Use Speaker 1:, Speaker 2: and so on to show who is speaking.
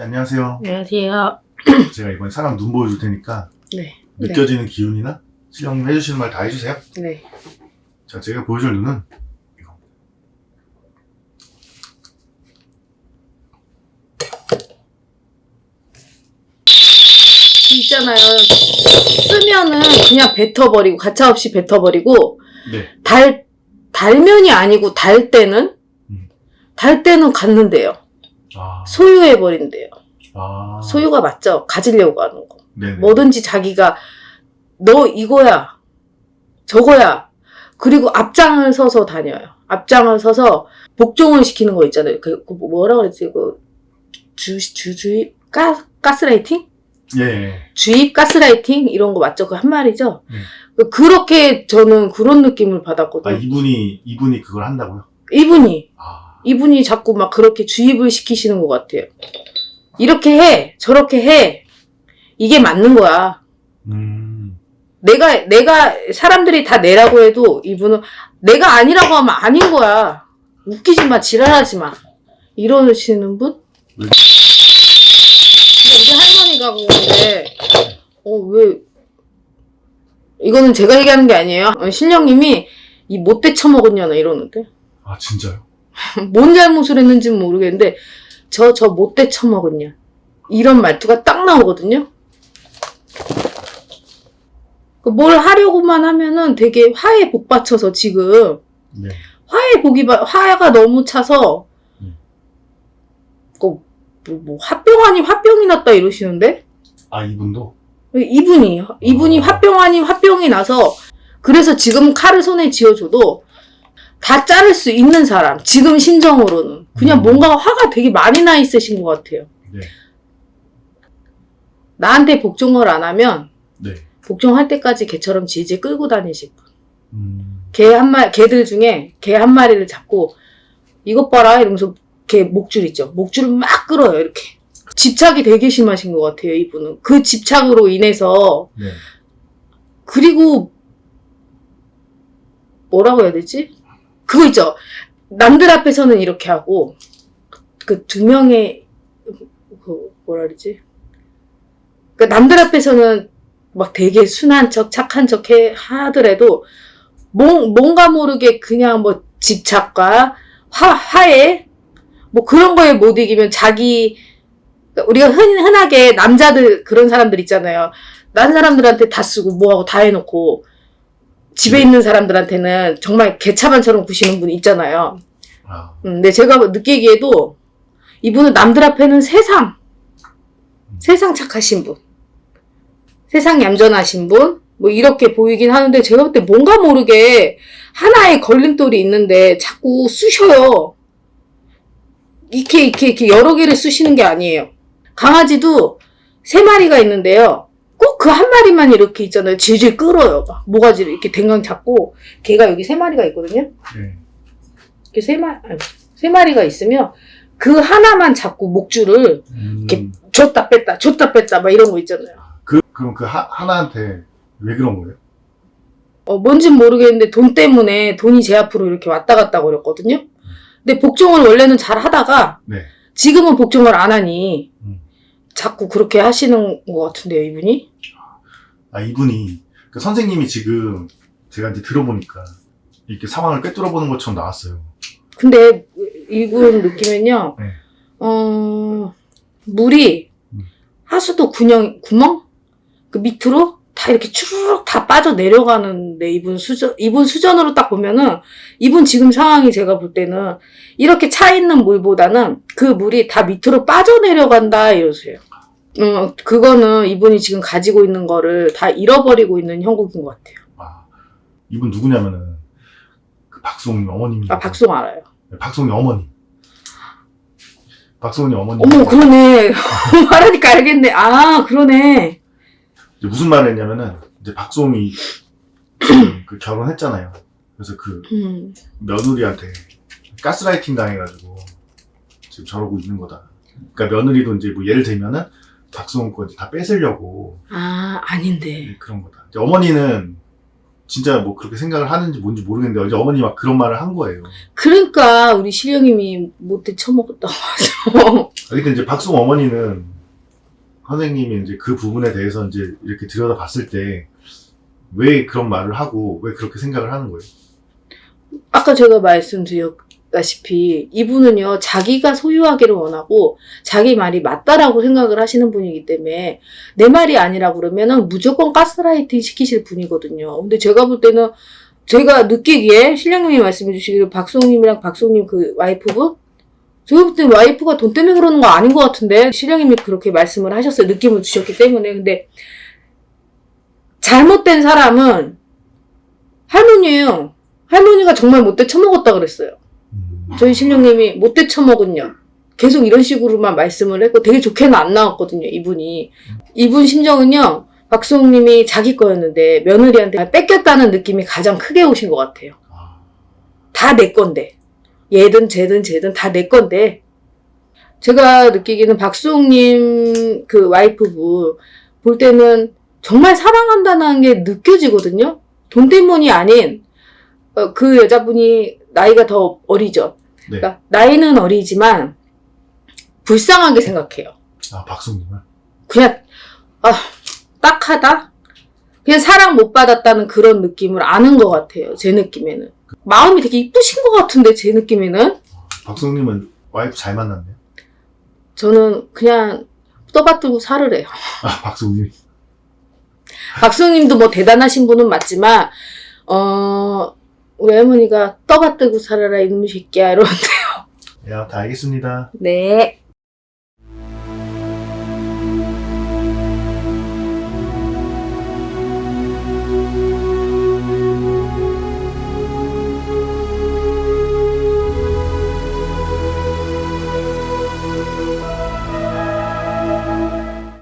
Speaker 1: 네, 안녕하세요.
Speaker 2: 안녕하세요.
Speaker 1: 제가 이번에 사람 눈 보여줄 테니까
Speaker 2: 네.
Speaker 1: 느껴지는 기운이나 실령님 해주시는 말 다 해주세요.
Speaker 2: 네.
Speaker 1: 자, 제가 보여줄 눈은 이거.
Speaker 2: 있잖아요. 쓰면은 그냥 뱉어버리고 가차없이 뱉어버리고
Speaker 1: 네.
Speaker 2: 달 달면이 아니고 달 때는
Speaker 1: 음.
Speaker 2: 달 때는 갖는데요.
Speaker 1: 아,
Speaker 2: 소유해 버린대요.
Speaker 1: 아,
Speaker 2: 소유가 맞죠. 가지려고 하는 거.
Speaker 1: 네네.
Speaker 2: 뭐든지 자기가 너 이거야 저거야 그리고 앞장을 서서 다녀요. 앞장을 서서 복종을 시키는 거 있잖아요. 그, 그 뭐라 그랬지 그 주 주주의 가 가스라이팅?
Speaker 1: 예, 예.
Speaker 2: 주입 가스라이팅 이런 거 맞죠? 그 한 말이죠.
Speaker 1: 네.
Speaker 2: 그- 그렇게 저는 그런 느낌을
Speaker 1: 아,
Speaker 2: 받았거든요.
Speaker 1: 이분이, 이분이 그걸 한다고요?
Speaker 2: 이분이
Speaker 1: 아,
Speaker 2: 이분이 자꾸 막 그렇게 주입을 시키시는 것 같아요. 이렇게 해, 저렇게 해. 이게 맞는 거야.
Speaker 1: 음,
Speaker 2: 내가 내가 사람들이 다 내라고 해도 이분은 내가 아니라고 하면 아닌 거야. 웃기지 마, 지랄하지 마. 이러시는 분?
Speaker 1: 왜?
Speaker 2: 우리 할머니가 그러는데 어왜 이거는 제가 얘기하는 게 아니에요. 어, 신령님이 이 못돼 처먹었냐나 이러는데
Speaker 1: 아, 진짜요?
Speaker 2: 뭔 잘못을 했는지는 모르겠는데 저 저 못돼 처먹었냐 이런 말투가 딱 나오거든요. 그뭘 하려고만 하면은 되게 화에 복받쳐서 지금
Speaker 1: 네.
Speaker 2: 화에 복이 바- 화가 너무 차서
Speaker 1: 음.
Speaker 2: 그 뭐, 뭐 화병 아닌 화병이 났다 이러시는데
Speaker 1: 아, 이분도?
Speaker 2: 이분이 이분이
Speaker 1: 어.
Speaker 2: 화병 아닌 화병이 나서 그래서 지금 칼을 손에 쥐어줘도 다 자를 수 있는 사람 지금 심정으로는 그냥
Speaker 1: 음.
Speaker 2: 뭔가 화가 되게 많이 나 있으신 것 같아요.
Speaker 1: 네.
Speaker 2: 나한테 복종을 안 하면
Speaker 1: 네.
Speaker 2: 복종할 때까지 개처럼 질질 끌고 다니실 분.
Speaker 1: 음,
Speaker 2: 개한 마, 개들 중에 개 한 마리를 잡고 이것 봐라 이러면서 개 목줄 있죠. 목줄을 막 끌어요 이렇게. 집착이 되게 심하신 것 같아요 이분은. 그 집착으로 인해서
Speaker 1: 네.
Speaker 2: 그리고 뭐라고 해야 되지? 그거 있죠. 남들 앞에서는 이렇게 하고 그 두 명의 그 뭐라 그러지? 그 남들 앞에서는 막 되게 순한 척, 착한 척 해, 하더라도 뭔, 뭔가 모르게 그냥 뭐 집착과 화, 화해 뭐 그런 거에 못 이기면 자기 그러니까 우리가 흔, 흔하게 남자들 그런 사람들 있잖아요. 다른 사람들한테 다 쓰고 뭐하고 다 해놓고 집에
Speaker 1: 네.
Speaker 2: 있는 사람들한테는 정말 개차반처럼 구시는 분 있잖아요.
Speaker 1: 아,
Speaker 2: 음, 근데 제가 느끼기에도 이분은 남들 앞에는 세상, 세상 착하신 분, 세상 얌전하신 분, 뭐 이렇게 보이긴 하는데 제가 볼때 뭔가 모르게 하나의 걸림돌이 있는데 자꾸 쑤셔요. 이렇게 이렇게 이렇게 여러 개를 쑤시는 게 아니에요. 강아지도 세 마리가 있는데요. 꼭 그 한 마리만 이렇게 있잖아요. 질질 끌어요. 막 모가지를 이렇게 댕강 잡고 걔가 여기 세 마리가 있거든요.
Speaker 1: 네.
Speaker 2: 이렇게 세 마, 아니, 세 마리가 있으면 그 하나만 잡고 목줄을
Speaker 1: 음,
Speaker 2: 이렇게 줬다 뺐다, 줬다 뺐다, 막 이런 거 있잖아요.
Speaker 1: 그, 그럼 그 하, 하나한테 왜 그런 거예요?
Speaker 2: 어, 뭔진 모르겠는데 돈 때문에 돈이 제 앞으로 이렇게 왔다 갔다 그랬거든요. 근데 복종을 원래는 잘 하다가
Speaker 1: 네.
Speaker 2: 지금은 복종을 안 하니
Speaker 1: 음.
Speaker 2: 자꾸 그렇게 하시는 것 같은데요, 이분이?
Speaker 1: 아, 이분이, 그 선생님이 지금 제가 이제 들어보니까 이렇게 상황을 꿰뚫어 보는 것처럼 나왔어요.
Speaker 2: 근데 이분 느낌은요,
Speaker 1: 네.
Speaker 2: 어, 물이
Speaker 1: 음.
Speaker 2: 하수도 구멍, 구멍? 그 밑으로 다 이렇게 추르륵 다 빠져 내려가는데 이분 수전, 이분 수전으로 딱 보면은 이분 지금 상황이 제가 볼 때는 이렇게 차 있는 물보다는 그 물이 다 밑으로 빠져 내려간다 이러세요. 어, 그거는 이분이 지금 가지고 있는 거를 다 잃어버리고 있는 형국인 것 같아요.
Speaker 1: 아, 이분 누구냐면은, 그 박수홍님 어머님입니다.
Speaker 2: 아, 박송 알아요.
Speaker 1: 네, 박수홍님 어머니. 박수홍님 어머니.
Speaker 2: 어머, 그러네. 말하니까 알겠네. 아, 그러네.
Speaker 1: 이제 무슨 말을 했냐면은, 이제 박수홍이 그 결혼했잖아요. 그래서 그
Speaker 2: 음.
Speaker 1: 며느리한테 가스라이팅 당해가지고 지금 저러고 있는 거다. 그러니까 며느리도 이제 뭐 예를 들면은 박수홍 거 이제 다 뺏으려고
Speaker 2: 아, 아닌데.
Speaker 1: 그런 거다. 이제 어머니는 진짜 뭐 그렇게 생각을 하는지 뭔지 모르겠는데 이제 어머니 막 그런 말을 한 거예요.
Speaker 2: 그러니까 우리 신령님이 못돼 처먹었다고 하죠.
Speaker 1: 아, 근데 이제 박송 어머니는 선생님이 이제 그 부분에 대해서 이제 이렇게 들여다 봤을 때 왜 그런 말을 하고 왜 그렇게 생각을 하는 거예요?
Speaker 2: 아까 제가 말씀드렸 다시피 이분은요 자기가 소유하기를 원하고 자기 말이 맞다라고 생각을 하시는 분이기 때문에 내 말이 아니라 그러면은 무조건 가스라이팅 시키실 분이거든요. 근데 제가 볼 때는 제가 느끼기에 신령님이 말씀해 주시기를 박송님이랑 박송님 그 와이프분 제가 볼 때는 와이프가 돈 때문에 그러는 거 아닌 것 같은데 신령님이 그렇게 말씀을 하셨어요. 느낌을 주셨기 때문에 근데 잘못된 사람은 할머니예요. 할머니가 정말 못돼 처먹었다 그랬어요. 저희 신령님이 못돼 처먹은요. 계속 이런 식으로만 말씀을 했고 되게 좋게는 안 나왔거든요. 이분이 이분 심정은요. 박수홍님이 자기 거였는데 며느리한테 뺏겼다는 느낌이 가장 크게 오신 것 같아요.
Speaker 1: 아,
Speaker 2: 다내 건데 얘든 쟤든 쟤든 다 내 건데 제가 느끼기는 박수홍님 그 와이프분 볼 때는 정말 사랑한다는 게 느껴지거든요. 돈 때문이 아닌 어, 그 여자분이 나이가 더 어리죠.
Speaker 1: 네.
Speaker 2: 그러니까 나이는 어리지만 불쌍하게 생각해요.
Speaker 1: 아 박송님을
Speaker 2: 그냥 아 딱하다. 그냥 사랑 못 받았다는 그런 느낌을 아는 것 같아요. 제 느낌에는 마음이 되게 이쁘신 것 같은데 제 느낌에는
Speaker 1: 박송님은 와이프 잘 만났네요.
Speaker 2: 저는 그냥 떠받들고 살으래요.
Speaker 1: 아 박송님
Speaker 2: 박수님도 뭐 대단하신 분은 맞지만 어 우리 할머니가 떠받들고 살아라 이놈의 새끼야 이러는데
Speaker 1: 예, 다 알겠습니다.
Speaker 2: 네.